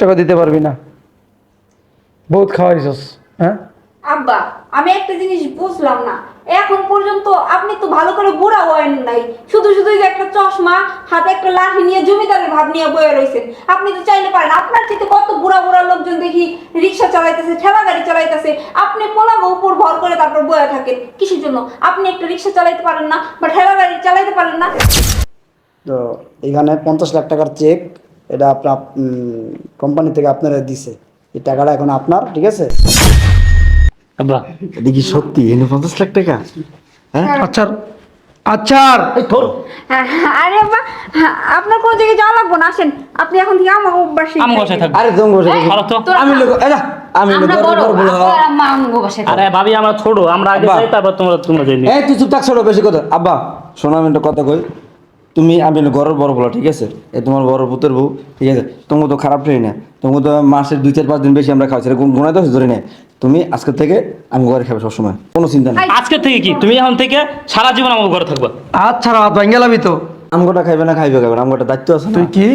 টাকা দিতে পারবি না। বহুত খাওয়াইছস হ্যাঁ? আব্বা আমি একটা জিনিস বুঝলাম না। এখন পর্যন্ত আপনি তো ভালো করে বুড়া হয়েন নাই। শুধু শুধু যে একটা চশমা হাতে একটা লাঠি নিয়ে জমিদারের ভাব নিয়ে বয়ে রয়েছেন আপনি তো চাইলে পারেন আপনার চেয়ে কত বুড়া বুড়া লোকজন দেখি রিক্সা চালাইতেছে ঠেলা গাড়ি চালাইতেছে। আপনি পোলাগো উপর ভর করে তারপর বয়ে থাকেন কিসের জন্য? আপনি একটা রিক্সা চালাইতে পারেন না বা ঠেলা গাড়ি চালাইতে পারেন না। তো এখানে পঞ্চাশ লাখ টাকার চেক এটা আপনার কোম্পানি থেকে আপনারা দিছে। এই টাকাটা এখন আপনার ঠিক আছে? আব্বা এটা কি সত্যি? এনে পঞ্চাশ লাখ টাকা? হ্যাঁ? আচ্ছার আচ্ছার এই ধরো। আরে আব্বা আপনার কোনো জায়গায় যাওয়া লাগবো না? আসেন আপনি এখন থেকে আমার বাসায় আম বসে থাকবে। আরে তুমি বসে ভালো তো। আমি লোক এই আমি লোক আমরা বড় বড় বড় আব্বা আর আম্মা আমগো বাসায় আরে ভাবি আমরা ছোট আমরা আগে যাই তারপর তোমরা তোমরা যাই এই তুই চুপ থাক ছোট বেশি কথা। আব্বা শোনো আমি একটা কথা কই। তুমি আমি ঘরের বড় বলো ঠিক আছে? এই তোমার বড় পুতের বউ ঠিক আছে? তোমাকে তো খারাপ ট্রেন না। তোমাকে তো মাসের দুই চার পাঁচ দিন বেশি আমরা খাওয়াচ্ছি গুণাই তো ধরে নেই। তুমি আজকে থেকে আমি ঘরে খাবে সবসময় কোনো চিন্তা নেই। আজকে থেকে কি? তুমি এখন থেকে সারা জীবন আমার ঘরে থাকবা। ছাড়া হাত লাবি তো। আমগোটা খাইবে না খাইবে খাবে আমগোটা দায়িত্ব আছে তুই কি?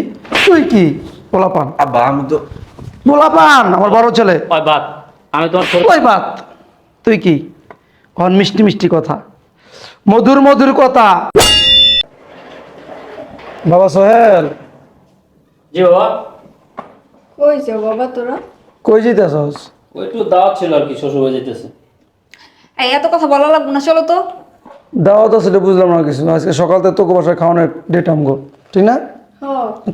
তুই কি? পোলাপান। আব্বা আমি তো পোলাপান আমার বড় ছেলে। ওই বাদ আমি তোমার ওই বাত তুই কি? কন মিষ্টি মিষ্টি কথা। মধুর মধুর কথা। বাবা সোহেল। জি বাবা। কই যাও বাবা তোরা? কই যেতেছস ওই একটু দাওয়াত ছিল আর কি শ্বশুর বাড়ি যেতেছে এই এত কথা বলা লাগবো না চলো তো। দাওয়াত আসলে বুঝলাম না কিছু আজকে সকাল থেকে তোকে বাসায় খাওয়ানোর ডেট আমগো ঠিক না?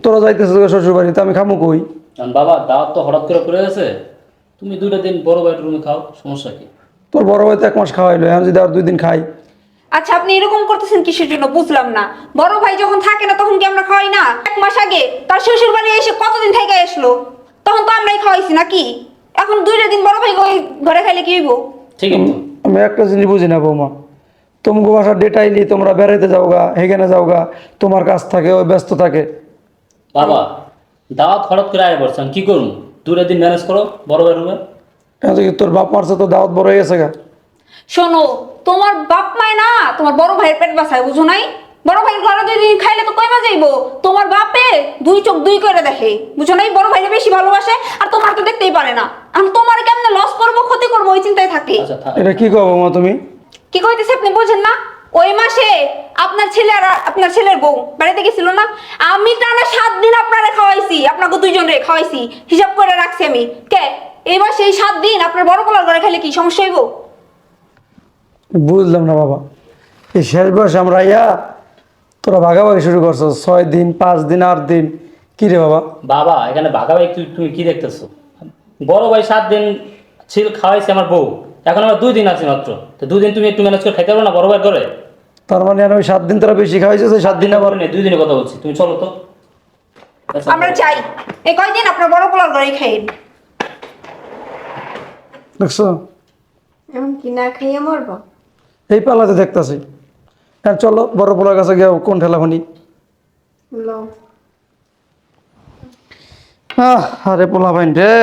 তোরা যাইতেছিস শ্বশুর বাড়িতে আমি খামু কই? কারণ বাবা দাওয়াত তো হঠাৎ করে পড়ে গেছে। তুমি দুইটা দিন বড় ভাইয়ের রুমে খাও সমস্যা কি? তোর বড় ভাই তো এক মাস খাওয়াইলো এখন যদি আর দুই দিন খাই আচ্ছা আপনি এরকম করতেছেন কিসের জন্য? বুঝলাম না। বড় ভাই যখন থাকে না তখন কি আমরা খাওয়াই না? এক মাস আগে তার শ্বশুর বাড়ি এসে কতদিন থেকে আসলো? তখন তো আমরাই খাওয়াইছি নাকি? এখন দুইটা দিন বড় ভাই ঘরে খাইলে কি হইব? ঠিক আছে। আমি একটা জিনিস বুঝি না বৌমা। তোমাকে বাসার ডেট আইলি তোমরা বেড়াইতে যাওগা হেগেনে যাওগা তোমার কাজ থাকে ওই ব্যস্ত থাকে। বাবা দাওয়াত হঠাৎ করে আয় পড়ছেন কি করুন দুটা দিন ম্যানেজ করো বড় ভাইয়ের রুমে। তোর বাপ মারছে তো দাওয়াত বড় হয়ে গেছে গা। শোনো তোমার বাপ মায় না তোমার বড় ভাইয়ের পেট বাসায় বুঝো নাই? বড় ভাইয়ের ঘরে দুই দিন খাইলে তো কইবা যাইবো? তোমার বাপে দুই চোখ দুই করে দেখে বুঝো নাই? বড় ভাইরে বেশি ভালোবাসে আর তোমার তো দেখতেই পারে না। আমি তোমার কেমনে লস করব ক্ষতি করব ওই চিন্তায় থাকি? আচ্ছা এটা কি কো বৌমা তুমি? কি কইতেছে আপনি বুঝেন না? ওই মাসে আপনার ছেলে আর আপনার ছেলের বউ বাড়িতে গেছিল না? আমি টানা সাত দিন আপনারে খাওয়াইছি আপনাকে দুইজন রে খাওয়াইছি। হিসাব করে রাখছি আমি। কে? এই মাসে এই সাত দিন আপনার বড় পোলার ঘরে খেলে কি সমস্যা হইব? বুঝলাম না বাবা। এই শেষ বয়সে আমরা ইয়া তোরা ভাগাভাগি শুরু করছ ছয় দিন পাঁচ দিন আট দিন কি রে বাবা? বাবা এখানে ভাগা ভাই তুই তুমি কি দেখতেছো? বড় ভাই সাত দিন ছিল খাওয়াইছে আমার বউ। এখন আমার দুই দিন আছে মাত্র। তো দুদিন তুমি একটু ম্যানেজ করে খাইতে পারো না বড় ভাই করে তার মানে আর ওই সাত দিন তোরা বেশি খাওয়াইছে সেই সাত দিন আবার নেই দুই দিনের কথা বলছি। তুমি চলো তো। আচ্ছা, আমরা চাই এই কয়দিন আপনার বড় পোলার ঘরে খাইন দেখছ? এমন কি না খাইয়ে মরবো? এই পালাতে দেখতাছি। হ্যাঁ চলো বড় পোলার কাছে গিয়ে কোন ঠেলা খুনি। আহ, আরে পোলা ভাইন রে।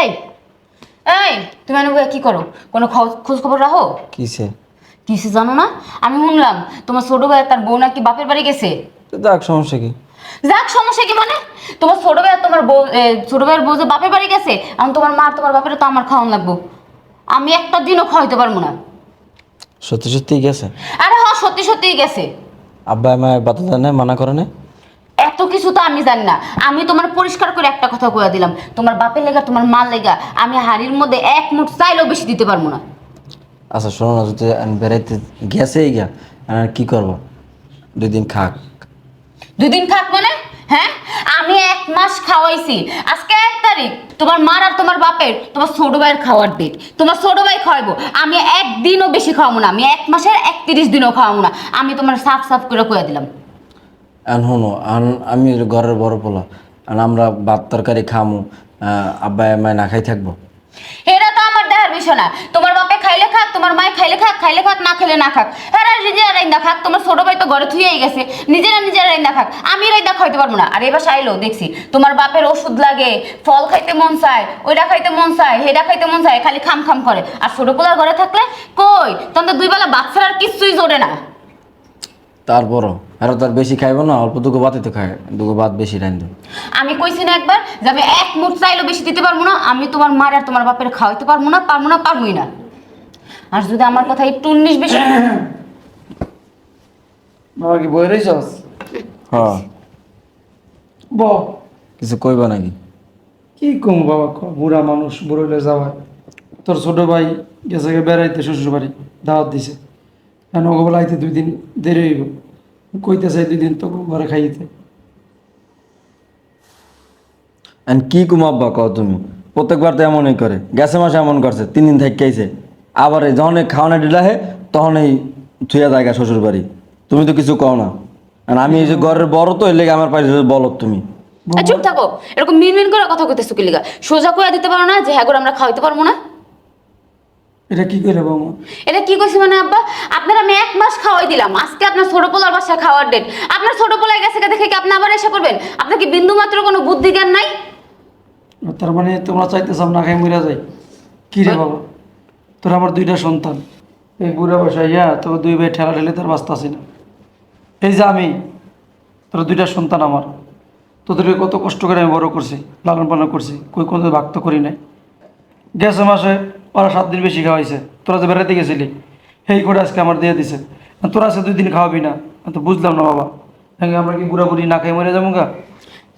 এই এই তুমি এনে কি করো? কোনো খোঁজ খবর রাখো? কিসে? কিছু জানো না? আমি শুনলাম তোমার ছোট ভাই তার বউ নাকি বাপের বাড়ি গেছে। দেখ সমস্যা কি? যাক সমস্যা কি মানে? তোমার ছোট ভাই আর তোমার বউ এ, ছোট ভাইয়ের বউ যে বাপের বাড়ি গেছে এখন তোমার মা আর তোমার বাপের তো আমার খাওয়ান লাগবো। আমি একটা দিনও খাওয়াইতে পারব না। সত্যি সত্যি গেছে? আরে হ্যাঁ সত্যি সত্যিই গেছে। আব্বা আমায় বাতা দেয় না মানা করে না এত কিছু তো আমি জানি না। আমি তোমার পরিষ্কার করে একটা কথা কয়ে দিলাম। তোমার বাপের লেগা তোমার মার লেগা আমি হাড়ির মধ্যে এক মুঠ চাইলেও বেশি দিতে পারব না। আচ্ছা শোনো না যদি আমি বেড়াইতে গেছেই গিয়া আমি আর কি করব? দুই দিন খাক। দুই দিন থাক মানে? হ্যাঁ? আমি এক মাস খাওয়াইছি। আজকে এক তারিখ তোমার মার আর তোমার বাপের তোমার ছোট ভাইয়ের খাওয়ার ডেট তোমার ছোট ভাই খাওয়াবো আমি একদিনও বেশি খাওয়াবো না। আমি এক মাসের একত্রিশ দিনও খাওয়াবো না। আমি তোমার সাফ সাফ করে কয়ে দিলাম। আর আমি ঘরের বড় পোলা। আর আমরা ভাত তরকারি খামু। আব্বা আমায় না খাই থাকব। এটা বিষয় না। তোমার বাপে খাইলে খাক, তোমার মায়ে খাইলে খাক খাইলে খাক, না খেলে না খাক। হ্যাঁ নিজেরা রাইন্দা খাক, তোমার ছোট ভাই তো ঘরে থুয়েই গেছে, নিজেরা নিজেরা রাইন্দা খাক। আমি রাইন্দা খাইতে পারব না। আর এবার আইলো দেখছি, তোমার বাপের ওষুধ লাগে, ফল খাইতে মন চায় ওইটা খাইতে মন চায় হেটা খাইতে মন চায়, খালি খাম খাম করে। আর ছোট পোলার ঘরে থাকলে কই? তখন তো দুই বেলা বাচ্চার আর কিচ্ছুই জোরে না। তারপরও আর তার বেশি খাইব না অল্প দুগো ভাতই তো খায় দুগো ভাত বেশি রাইন আমি কইছি না একবার যে আমি এক মুঠ চাইলেও বেশি দিতে পারব না আমি তোমার মার আর তোমার বাপের খাওয়াইতে পারব না পারব না পারবোই না। আর যদি আমার কথা একটু উনিশ বেশি বাবা কি বই রইছস হ্যাঁ। ব। কিছু কইবা নাকি? কি কম বাবা ক? বুড়া মানুষ বুড়োলে যাওয়া তোর ছোট ভাই গেছে বেড়াইতে শ্বশুর বাড়ি দাওয়াত দিছে। কেন আইতে দুই দিন দেরি হইব? কইতে চাই দুই দিন তো ঘরে খাইতে। আর কি কুমাব্বা কও তুমি? প্রত্যেকবার তো এমনই করে। গেছে মাসে এমন করছে তিন দিন থেকে আইছে আবার এই যখন এই খাওয়ানো ডিলা হে তখন এই থুয়া জায়গা শ্বশুর বাড়ি তুমি তো কিছু কও না। আর আমি এই যে ঘরের বড় তো এর লেগে আমার পাইছে বলো তুমি। চুপ থাকো। এরকম মিন মিন করে কথা কইতেছো কি লিগা? সোজা কইয়া দিতে পারো না যে হ্যাঁ করে আমরা খাওয়াইতে পারব না এটা কি করে বৌমা এটা কি কইছি মানে আব্বা? আপনার আমি এক মাস খাওয়াই দিলাম। আজকে আপনার ছোট পোলার বাসায় খাওয়ার ডেট আপনার ছোট পোলায় গেছে কে দেখে কি আপনি আবার এসে করবেন আপনার কি বিন্দু মাত্র কোনো বুদ্ধি জ্ঞান নাই? তার মানে তোমরা চাইতেছ না খাই মরে যাই। কি রে বাবা? তোর আমার দুইটা সন্তান। এই বুড়া বসা ইয়া তোর দুই ভাই ঠেলা ঠেলে তোর বাস্তা না। এই যে আমি তোর দুইটা সন্তান আমার। তোদেরকে কত কষ্ট করে আমি বড় করছি লালন পালন করছি কই কোনো ভাগ তো করি নাই। গেছে মাসে ওরা সাত দিন বেশি খাওয়াইছে। তোরা যে বেড়াতে গেছিলি সেই করে আজকে আমার দিয়ে দিছে। তোরা আজকে দুই দিন খাওয়াবি না। তো বুঝলাম না বাবা। হ্যাঁ আমরা কি বুড়া না খাই মরে যাব গা?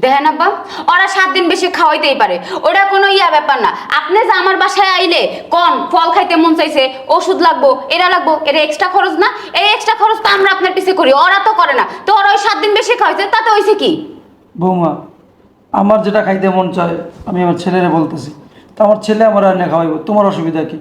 দেখেন আব্বা ওরা সাত দিন বেশি খাওয়াইতেই পারে। ওটা কোনো ইয়া ব্যাপার না। আপনি যে আমার বাসায় আইলে কোন ফল খাইতে মন চাইছে ওষুধ লাগবো এটা লাগবো এটা এক্সট্রা খরচ না? এই এক্সট্রা খরচ তো আমরা আপনার পিছে করি ওরা তো করে না। তো ওরা ওই সাত দিন বেশি খাওয়াইছে তাতে হয়েছে কি? বৌমা আমার যেটা খাইতে মন চায় আমি আমার ছেলেরে বলতেছি। তো আমার ছেলে আমার রান্না খাওয়াইব। তোমার অসুবিধা কি?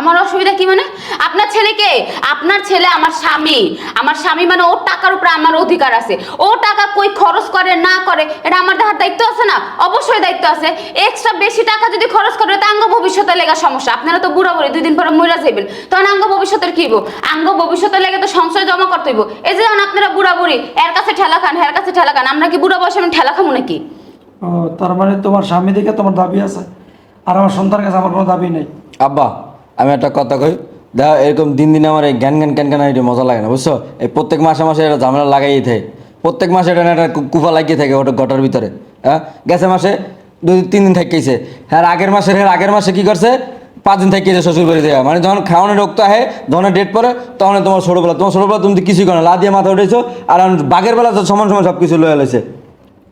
আমার অসুবিধা কি মানে? আপনার ছেলেকে আপনার ছেলে আমার স্বামী। আমার স্বামী মানে ওর টাকার উপরে আমার অধিকার আছে। ও টাকা কই খরচ করে না করে এটা আমার দেখার দায়িত্ব আছে না? অবশ্যই দায়িত্ব আছে। এক্সট্রা বেশি টাকা যদি খরচ করে তো আঙ্গ ভবিষ্যতে লেগা সমস্যা। আপনারা তো বুড়া বুড়ি দুই দিন পরে মরে যাইবেন। তখন আঙ্গ ভবিষ্যতের কি হইব? আঙ্গ ভবিষ্যতে লেগে তো সঞ্চয় জমা করতে হইব। এই যে আপনারা বুড়া বুড়ি এর কাছে ঠেলা খান এর কাছে ঠেলা খান আমরা কি বুড়া বয়সে আমি ঠেলা খামো নাকি? ও তার মানে তোমার স্বামী দেখে তোমার দাবি আছে? আর আমার সন্তানের কাছে আমার কোনো দাবি নেই। আব্বা, আমি একটা কথা কই, দেখো, এরকম দিন দিন আমার এই জ্ঞান জ্ঞান ক্যান ক্যান এটা মজা লাগে না, বুঝছ? এই প্রত্যেক মাসে মাসে এটা ঝামেলা লাগাই থাকে। প্রত্যেক মাসে এটা একটা কুফা লাগিয়ে থাকে ওটা গটার ভিতরে হ্যাঁ? গেছে মাসে দুই তিন দিন থাকেছে। হ্যাঁ আগের মাসের হ্যাঁ আগের মাসে কী করছে? পাঁচ দিন থাকিয়েছে শ্বশুর বাড়ি থেকে মানে যখন খাওয়ানোর রোগটা আহে, যখন ডেট পরে তখন তোমার ছোটোবেলা তোমার ছোটোবেলা তুমি কিছুই করো না লা দিয়ে মাথা উঠেছো আর বাঘের বেলা তো সমান সমান সব কিছু লয়ে লাইছে।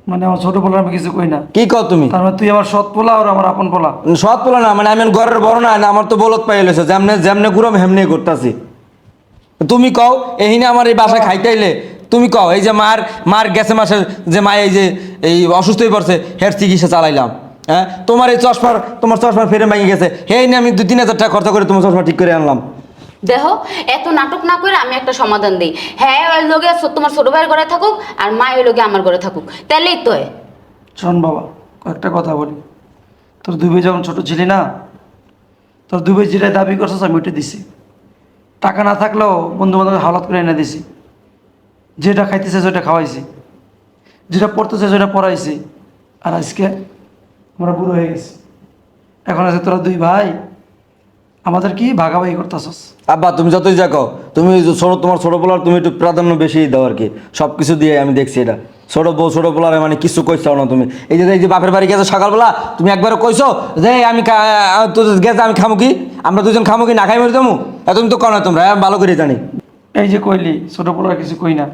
মানে আমার ছোট পোলা আমি কিছু কই না। কি কর তুমি? তার মানে তুই আমার সৎ পোলা আর আমার আপন পোলা। সৎ বলো না মানে আমি ঘরের বড় না না আমার তো বলত পাই লেছে যেমনে যেমনে গুরম হেমনে করতেছি তুমি কও এহিনে আমার এই বাসায় খাইতাইলে তুমি কও এই যে মার মার গেছে মাসে যে মা এই যে এই অসুস্থ হয়ে পড়ছে হের চিকিৎসা চালাইলাম। হ্যাঁ? তোমার এই চশমার তোমার চশমার ফেরে ভেঙে গেছে হে নিয়ে আমি দুই তিন হাজার টাকা খরচা করে তোমার চশমা ঠিক করে আনলাম। দেখো, এত নাটক না করে আমি একটা সমাধান দিই। হ্যাঁ ওই লোকে তোমার ছোট ভাইয়ের ঘরে থাকুক আর মা ওই লোকে আমার ঘরে থাকুক। তাহলেই তো শোন বাবা, কয়েকটা কথা বলি। তোর দুবে যখন ছোট ছিলি না, তোর দুবে যেটা দাবি করছিস আমি ওইটা দিছি। টাকা না থাকলেও বন্ধু বান্ধব হাওলাত করে এনে দিছি। যেটা খাইতেছে সেটা খাওয়াইছি। যেটা পড়তেছে সেটা পড়াইছি। আর আজকে আমরা বুড়ো হয়ে গেছি। এখন আছে তোরা দুই ভাই। আমাদের কি ভাগাভাগি করতেছস? আব্বা তুমি যতই যা কও তুমি ছোট তোমার ছোট পোলার তুমি একটু প্রাধান্য বেশি দাও আর কি। সব কিছু দিয়ে আমি দেখছি এটা। ছোট বউ ছোট পোলার মানে কিছু কইছাও না তুমি। এই যে এই যে বাপের বাড়ি গেছো সকালবেলা তুমি একবার কইছো যে আমি তো গেছে আমি খামু কি? আমরা দুজন খামু কি? না খাই মরি যাব তুমি তো কো না তোমরা ভালো করে জানি। এই যে কইলি ছোট পোলার কিছু কই না।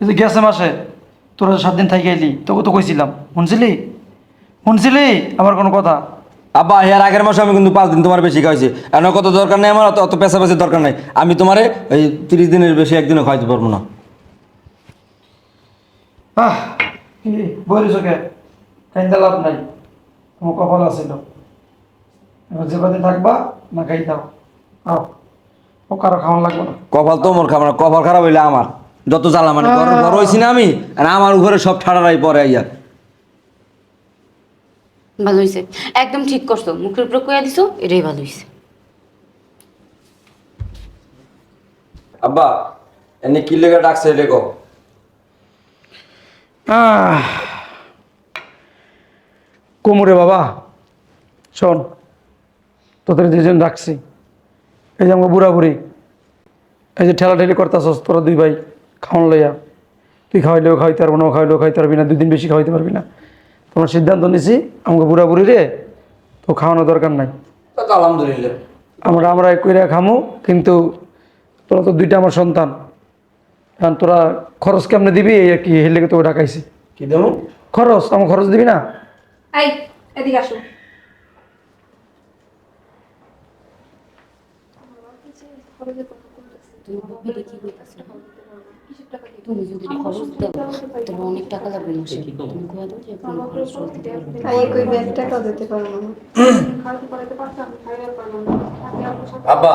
এই যে গেছে মাসে তোরা সাত দিন থাকি এলি তোকে তো কইছিলাম। শুনছিলি? শুনছিলি? আমার কোনো কথা? আব্বা এর আগের মাসে আমি কিন্তু পাঁচ দিন তোমার বেশি খাইছি। এমন কত দরকার নেই আমার অত অত পেশা পেশি দরকার নাই। আমি তোমারে এই তিরিশ দিনের বেশি একদিনও খাইতে পারব না। আহ কি বলি চোখে খাইতে লাভ নাই। তোমার কপাল আছিল এবার যে থাকবা না খাই দাও আও ও কারও খাওয়ান লাগবে না। কপাল তো মোর খাবার কপাল খারাপ হইলে আমার। যত জ্বালা মানে বড় হয়েছি না আমি আর আমার উপরে সব ঠাড়ারাই পরে আইয়া। ভালো হয়েছে একদম ঠিক করছ। মুখের উপরে কইয়া দিছো এটাই ভালো হয়েছে আব্বা এনে কি লেগে ডাকছে রেখো আহ, কোমরে বাবা শোন তোদের দুজন রাখছি এই যে আমাকে বুড়া বুড়ি এই যে ঠেলা ঠেলি করতেছস তোরা দুই ভাই খাওয়ান লইয়া তুই খাওয়াইলেও খাওয়াইতে পারব না ও খাওয়াইলেও খাইতে পারবি না দুদিন বেশি খাওয়াইতে পারবি না। তোমার সিদ্ধান্ত নিছি আমাকে বুড়া বুড়ি রে তো খাওয়ানো দরকার নাই। আলহামদুলিল্লাহ। আমরা আমরা কইরা খামু কিন্তু তোরা তো দুইটা আমার সন্তান। এখন তোরা খরচ কেমনে দিবি এই আর কি হেলে তোকে ডাকাইছি। কি দেবো? খরচ আমার খরচ দিবি না? এই এদিকে আসো। তুমি যদি খরচ দাও তাহলে অনেক টাকা লাগবে মাসে তুমি কয়ে দাও যে কোনো খরচ টরচ পারবে না। কই ব্যাগ টাকা দিতে পারব না। আব্বা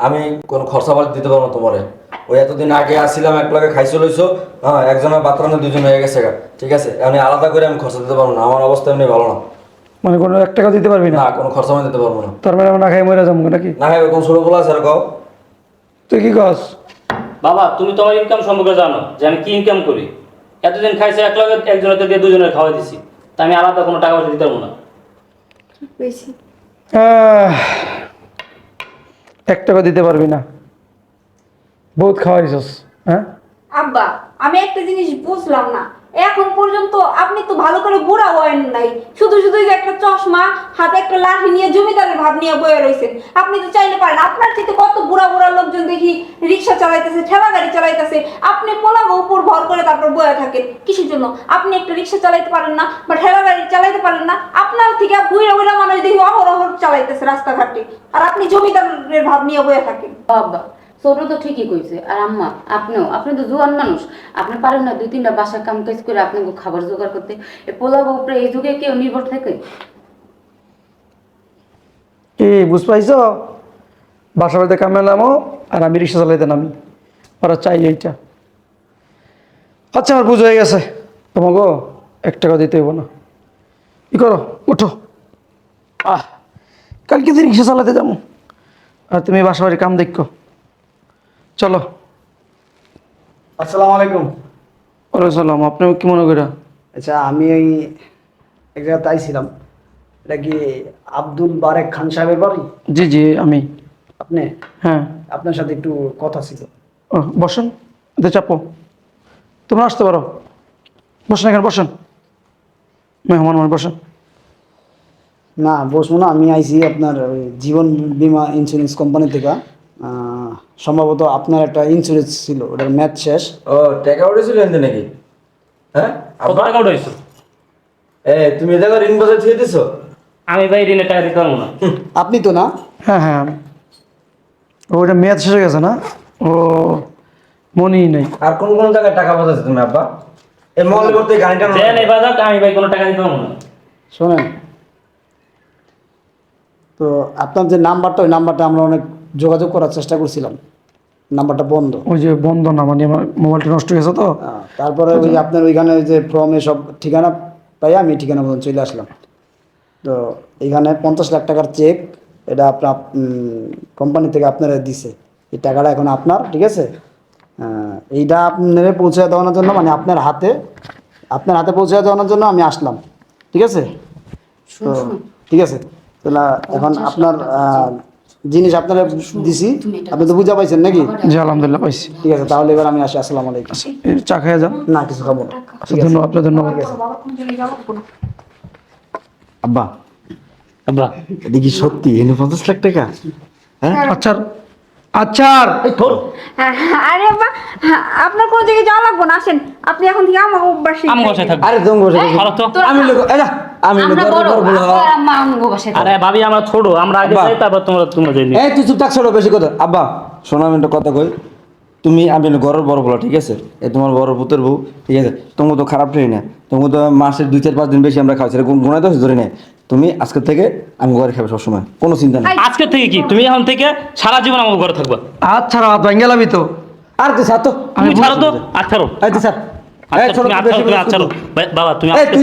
আমি কোনো খরচা বাদ দিতে পারব না তোমারে। ওই এতদিন আগে আসছিলাম এক লাগে খাইছো লইছো হ্যাঁ একজনের বাথরুমে দুজন হয়ে গেছে ঠিক আছে? আমি আলাদা করে আমি খরচা দিতে পারব না। আমার অবস্থা এমনি ভালো না। মানে কোনো এক টাকা দিতে পারবি না? না কোনো খরচা আমি দিতে পারব না। তার মানে আমরা না খাই মরে যাব নাকি? না খাই কোন ছোটো বলা আছে কও? তুই কি কস? বাবা তুমি তোমার ইনকাম সম্পর্কে জানো যে আমি কি ইনকাম করি? এতদিন খাইছে এক লগে একজনের দিয়ে দুজনের খাওয়া দিছি। তা আমি আলাদা কোনো টাকা পয়সা দিতে পারব না। এক টাকা দিতে পারবি না। বহুত খাওয়াইছস হ্যাঁ? আব্বা আমি একটা জিনিস বুঝলাম না। এখন পর্যন্ত আপনি তো ভালো করে বুড়া হয়েন নাই। শুধু শুধু একটা চশমা, হাতে একটা লাঠি নিয়ে জমিদারের ভাব নিয়ে বয়ে রয়েছেন আপনি তো চাইলে পারেন, আপনার থেকে কত বুড়া বুড়া লোকজন দেখি রিক্সা চালাইতেছে, ঠেলা গাড়ি চালাইতেছে। আপনি পোলাগো উপর ভর করে তারপর বয়ে থাকেন কিসের জন্য? আপনি একটা রিক্সা চালাইতে পারেন না বা ঠেলা গাড়ি চালাইতে পারেন না, আপনার থেকে বুড়া বুড়া মানুষ দেখি অহরহ চালাইতেছে রাস্তাঘাটে। আর আপনি জমিদারের ভাব নিয়ে বয়ে থাকেন। বাবা ছোট তো ঠিকই কইছে। আর আম্মা, আপনিও, আপনি তো জোয়ান মানুষ। আপনি পারেন না দুই তিনটা বাসার কাম কাজ করে আপনাকে খাবার জোগাড় করতে। এ পোলাও উপরে এই যুগে কেউ নির্ভর থাকে? কি বুঝ পাইছো? বাসা বাড়িতে কামে নামো, আর আমি রিক্সা চালাইতে নামি। ওরা চাই এইটা। আচ্ছা আমার বুঝ হয়ে গেছে। তোমাকে এক টাকা দিতে হইব না। কি করো? উঠো। আহ, কালকে দিন রিক্সা চালাতে যাব। আর তুমি বাসা বাড়ির কাম দেখো। চলো। আসসালামু আলাইকুম। ওয়ালাইকুম সালাম আপনি কি মনে করা আচ্ছা আমি ওই এক জায়গাতে আইছিলাম এটা কি আব্দুল বারেক খান সাহেবের বাড়ি? জি জি আমি। আপনি? হ্যাঁ। আপনার সাথে একটু কথা ছিল। ও বসেন এতে চাপো। তোমরা আসতে পারো। বসুন এখানে বসেন। মেহমান মানে বসেন। না বসবো না আমি আইছি আপনার জীবন বীমা ইন্স্যুরেন্স কোম্পানি থেকে। সম্ভবত আপনার একটা ইন্স্যুরেন্স ছিল ওটার ম্যাচ শেষ। ও টাকা উঠেছিল এনতে নাকি? হ্যাঁ? কত টাকা উঠাইছো এ তুমি এটা ঋণ বসে থুয়ে দিছো? আমি ভাই ঋণের টাকা দিতে পারব না। আপনি তো না? হ্যাঁ হ্যাঁ আমি। ওইটা মেয়াদ শেষ হয়ে গেছে না? ও মনেই নেই। আর কোন কোন জায়গায় টাকা বসাইছো তুমি আব্বা? এই মহলে করতে গাড়িটা দেন এই বাজার আমি ভাই কোনো টাকা দিতে পারব না। শোনেন। তো আপনার যে নাম্বারটা ওই নাম্বারটা আমরা অনেক যোগাযোগ করার চেষ্টা করছিলাম। নাম্বারটা বন্ধ। ওই যে বন্ধ না মানে আমার মোবাইলটা নষ্ট হয়ে গেছে তো। তারপরে ওই আপনার ওইখানে ওই যে ফর্মে সব ঠিকানা পাই আমি ঠিকানা মতন চলে আসলাম। তো এইখানে পঞ্চাশ লাখ টাকার চেক এটা আপনার কোম্পানি থেকে আপনারা দিছে। এই টাকাটা এখন আপনার ঠিক আছে? এইটা আপনারা পৌঁছে দেওয়ানোর জন্য মানে আপনার হাতে আপনার হাতে পৌঁছে দেওয়ানোর জন্য আমি আসলাম। ঠিক আছে? তো ঠিক আছে? তাহলে এখন আপনার জিনিস আপনারা দিছি। আপনি তো বুঝা পাইছেন নাকি? জি আলহামদুলিল্লাহ পাইছি। ঠিক আছে তাহলে এবার আমি আসি আসসালামু আলাইকুম। আচ্ছা এই চা খেয়ে যান। না কিছু খাব না। আচ্ছা ধন্যবাদ আপনার ধন্যবাদ। আব্বা। আব্বা। এটা কি সত্যি? এনে পঞ্চাশ লাখ টাকা? হ্যাঁ? আচ্ছার আচ্ছার। এই ধর। আরে বাবা আপনার কোনো জায়গায় যাওয়া লাগবো না? আসেন আপনি এখন থেকে আমার বাসায় আমি বসে থাকব আরে তুমি বসে থাকো। ভালো তো। আমি লোক এই না আমি লোক আমরা বড় আম্মা আমগো বাসায় আরে ভাবি আমরা ছোট আমরা আগে যাই তারপর তোমরা তোমরা যাই এই তুই চুপ থাক ছোট বেশি কথা। আব্বা শোনো আমি একটা কথা কই। তুমি আমি ঘরের বড় বলা ঠিক আছে? এই তোমার বড় পুতের বউ ঠিক আছে? তোমাকে তো খারাপ ট্রেন না। তোমাকে তো মাসের দুই চার পাঁচ দিন বেশি আমরা খাওয়াচ্ছি। গুণাই তো ধরে নেই তুমি আজকে থেকে আমি ঘরে খাবে সবসময়। কোনো চিন্তা নেই। আজকে থেকে কি? তুমি এখন থেকে সারা জীবন আমার ঘরে থাকবা। হাত ছাড়া হাত ভাঙ্গে লাবি তো। আর তুই স্যার তো। তুমি ছাড়ো তো? আর ছাড়ো। তুই আচ্ছা, আর ছাড়ো, ছাড়ো। তুই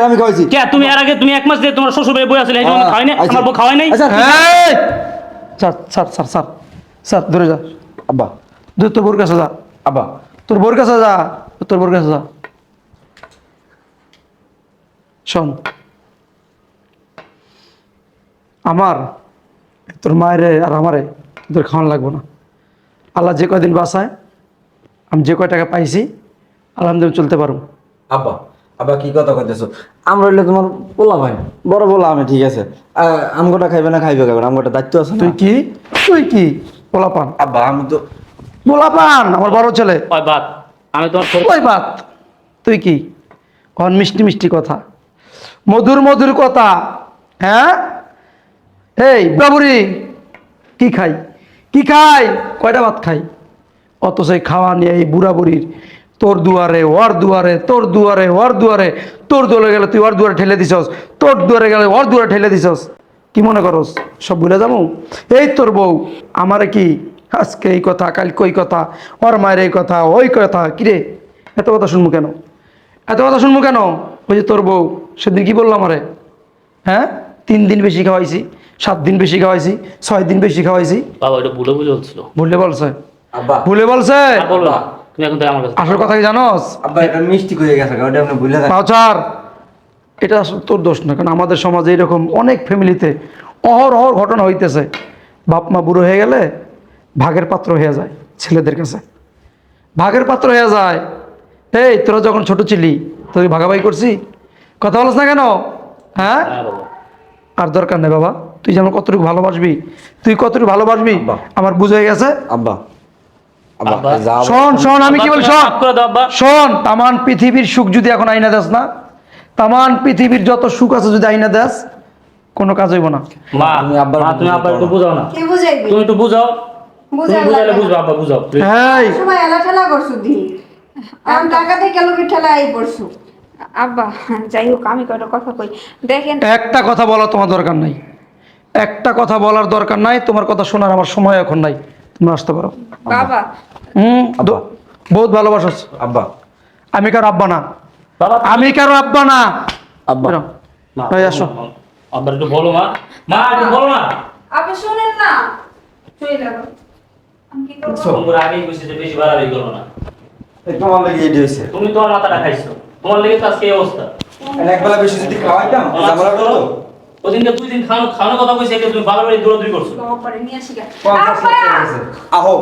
আমি খাওয়াইছি। কে তুমি এর আগে তুমি এক মাস দিয়ে তোমার শ্বশুর বই আসলে হ্যাঁ, খাওয়াই নাই? আচ্ছা। আমার বউ খাওয়াই নাই? আচ্ছা, তুই- এই! Sir sir sir sir sir ধরে যা। আব্বা। তোর বোর কাছে যা। আব্বা। তোর বোর কাছে যা। তোর বোর কাছে যা। শোন। আমার তোর মায়েরে আর আমারে তোর খাওয়ান লাগবো না। আল্লাহ যে কয়দিন বাসায় আমি যে কয় টাকা পাইছি আলহামদুলিল্লাহ চলতে পারব। আব্বা আব্বা কি কথা কইতেছো? আমরা হইলে তোমার পোলা ভাই। বড় পোলা আমি ঠিক আছে। আমগোটা খাইবে না খাইবে খাইবে না আমগোটা দায়িত্ব আছে তুই কি? তুই কি? পোলাপান। আব্বা আমি তো পোলাপান! আমার বড় ছেলে। ওই বাদ আমি তোমার ওই বাত, তুই কি? কন মিষ্টি মিষ্টি কথা। মধুর মধুর কথা হ্যাঁ? এই, বাবুরি, কি খাই? কি খাই? কয়টা ভাত খাই? অত সেই খাওয়া নিয়ে এই বুড়া বুড়ির, তোর দুয়ারে, ওর দুয়ারে, তোর দুয়ারে, ওর দুয়ারে, তোর দুয়ারে গেলে তুই ওর দুয়ারে ঠেলে দিছস, তোর দুয়ারে গেলে ওর দুয়ারে ঠেলে দিছস। কি মনে করস? সব ভুলে যাব? এই তোর বউ, আমারে কি আজকে এই কথা কালকে ওই কথা ওর মায়ের এই কথা ওই কথা কিরে? এত কথা শুনব কেন? এত কথা শুনব কেন? ওই যে তোর বউ সেদিন কি বলল আমারে? হ্যাঁ? তিন দিন বেশি খাওয়াইছি সাত দিন বেশি খাওয়াইছি ছয় দিন বেশি খাওয়াইছি। বাবা ওটা ভুলে বুঝে হচ্ছিল ভুলে বলছে? ভুলে বলছে? আর বলব না তুমি এখন আমার কাছে আসল কথা কি জানোস? আব্বা এটা মিষ্টি কয়ে গেছে ওটা আপনি ভুলে গেছেন পাচার এটা আসলে তোর দোষ না কারণ আমাদের সমাজে এরকম অনেক ফ্যামিলিতে অহর অহর ঘটনা হইতেছে। বাপ মা বুড়ো হয়ে গেলে ভাগের পাত্র হয়ে যায় ছেলেদের কাছে। ভাগের পাত্র হয়ে যায়। এই তোরা যখন ছোট ছিলি তুই ভাগাভাগি করছি? কথা বলছ না কেন? হ্যাঁ? হ্যাঁ আর দরকার নেই বাবা তুই যেমন কতটুকু ভালোবাসবি তুই কতটুকু ভালোবাসবি। আমার বুঝে গেছে? আব্বা। শোন শোন আমি কি বলি শোন। শোন তামান পৃথিবীর সুখ যদি এখন আইনা দেস না তামান পৃথিবীর যত সুখ আছে যদি আইনা দেস কোনো কাজ হইব না। মা তুমি আব্বার তুমি আব্বা একটু বুঝাও না। তুমি একটু বুঝাও। বুঝব আব্বা বুঝাও এই সময় এলা ঠেলা করছু দি। আমি টাকা ঠেলা পড়ছু। আব্বা যাই হোক আমি কয়টা কথা কই। দেখেন একটা কথা বলার তোমার দরকার নাই। একটা কথা বলার দরকার নাই তোমার কথা শোনার আমার সময় এখন নাই। তুমি আসতে পারো। বাবা। হুম? বহুত ভালোবাসস আব্বা। আমি কারও আব্বা না। আমি কারও আব্বা না। আব্বা। আসো। আব্বা একটু বলো মা। মা একটু বলো না আপনি শুনেন না। চলে যাব। তোমার আগেই বুঝছি যে বেশি বাড়াবাড়ি করো না। তোমার লাগে এডি হইছে তুমি তোমার মাথাটা খাইছো। তোমার লেগে তো আজকে এই অবস্থা। একবেলা বেশি যদি খাওয়াইতাম ঝামেলা করতো? ওদিনকে দুই দিন খাওয়ানো খাওয়ানোর কথা কইছে তুমি বারবার দৌড়াদৌড়ি করছ। আহো।